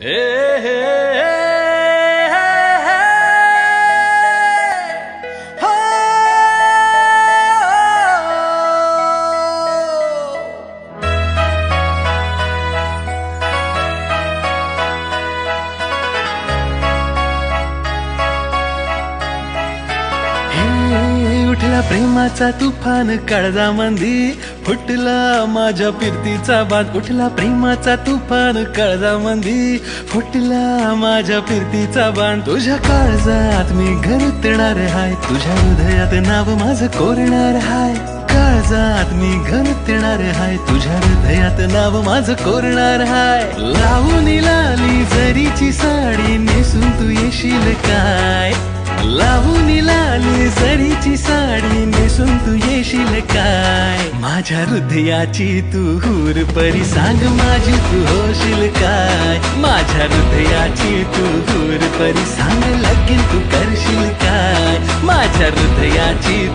Hey, hey. उठला प्रेमाचा तुफान काळजा मंदी. फुटला माझ्या फिरतीचा बाज उठला प्रेमाचा तुफान काळजा मंदी. फुटला माझ्या फिरतीचा बाण तुझ्या काळजात मी घर घरतणार हाय. तुझ्या हृदयात नाव माझं कोरणार हाय. काळजात मी घर तिणार हाय. तुझ्या हृदयात नाव माझं कोरणार हाय. लावून लाली जरीची साडी नेसून तू येशील काय? लावून लाली जरीची साडी नेसून काय? माझ्या हृदयाची तू हूर परी सांग माझी तू होशील काय? माझ्या हृदयाची तू हूर परी सांग लगीन तू करशील काय? माझ्या हृदयाची